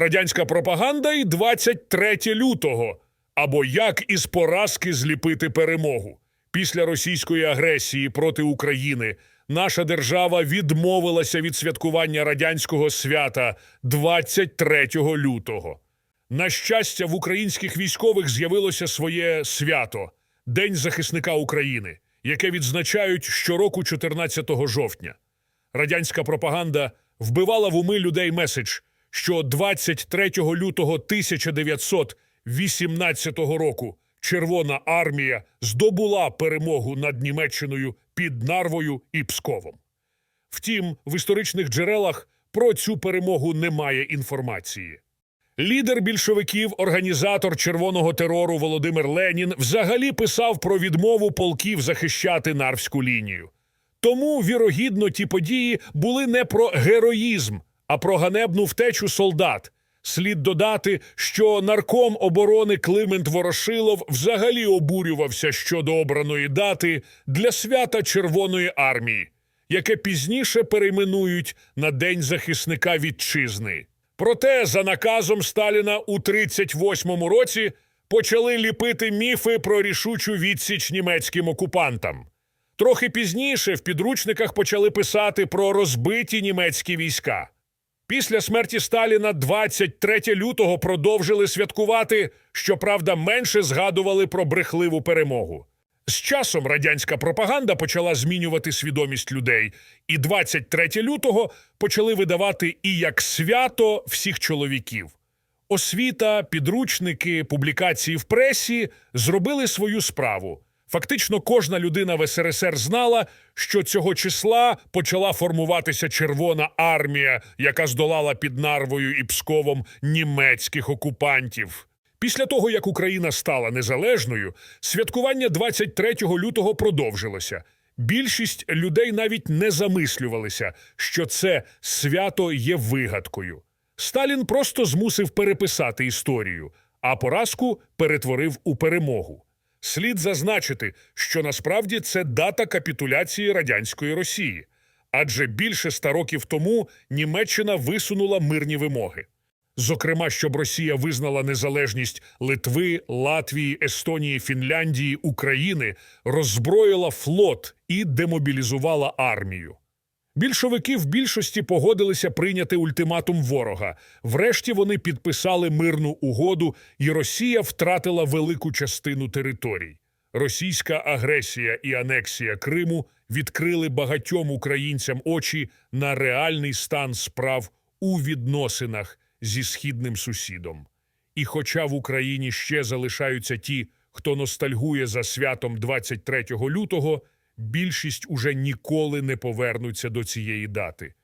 радянська пропаганда і 23 лютого, або як із поразки зліпити перемогу. Після російської агресії проти України наша держава відмовилася від святкування радянського свята 23 лютого. На щастя, в українських військових з'явилося своє свято День захисника України, яке відзначають щороку 14 жовтня. Радянська пропаганда вбивала в уми людей меседж, що 23 лютого 1918 року Червона армія здобула перемогу над Німеччиною під Нарвою і Псковом. Втім, в історичних джерелах про цю перемогу немає інформації. Лідер більшовиків, організатор червоного терору Володимир Ленін взагалі писав про відмову полків захищати нарвську лінію. Тому, вірогідно, ті події були не про героїзм, а про ганебну втечу солдат. Слід додати, що нарком оборони Климент Ворошилов взагалі обурювався щодо обраної дати для свята Червоної армії, яке пізніше перейменують на День захисника вітчизни. Проте, за наказом Сталіна у 38-му році почали ліпити міфи про рішучу відсіч німецьким окупантам. Трохи пізніше в підручниках почали писати про розбиті німецькі війська. Після смерті Сталіна 23 лютого продовжили святкувати, щоправда, менше згадували про брехливу перемогу. З часом радянська пропаганда почала змінювати свідомість людей, і 23 лютого почали видавати і як свято всіх чоловіків. Освіта, підручники, публікації в пресі зробили свою справу. Фактично, кожна людина в СРСР знала, що цього числа почала формуватися Червона армія, яка здолала під Нарвою і Псковом німецьких окупантів. Після того, як Україна стала незалежною, святкування 23 лютого продовжилося. Більшість людей навіть не замислювалися, що це свято є вигадкою. Сталін просто змусив переписати історію, а поразку перетворив у перемогу. Слід зазначити, що насправді це дата капітуляції радянської Росії, адже більше ста років тому Німеччина висунула мирні вимоги. Зокрема, щоб Росія визнала незалежність Литви, Латвії, Естонії, Фінляндії, України, роззброїла флот і демобілізувала армію. Більшовики в більшості погодилися прийняти ультиматум ворога. Врешті вони підписали мирну угоду, і Росія втратила велику частину територій. Російська агресія і анексія Криму відкрили багатьом українцям очі на реальний стан справ у відносинах зі східним сусідом. І хоча в Україні ще залишаються ті, хто ностальгує за святом 23 лютого, більшість уже ніколи не повернуться до цієї дати.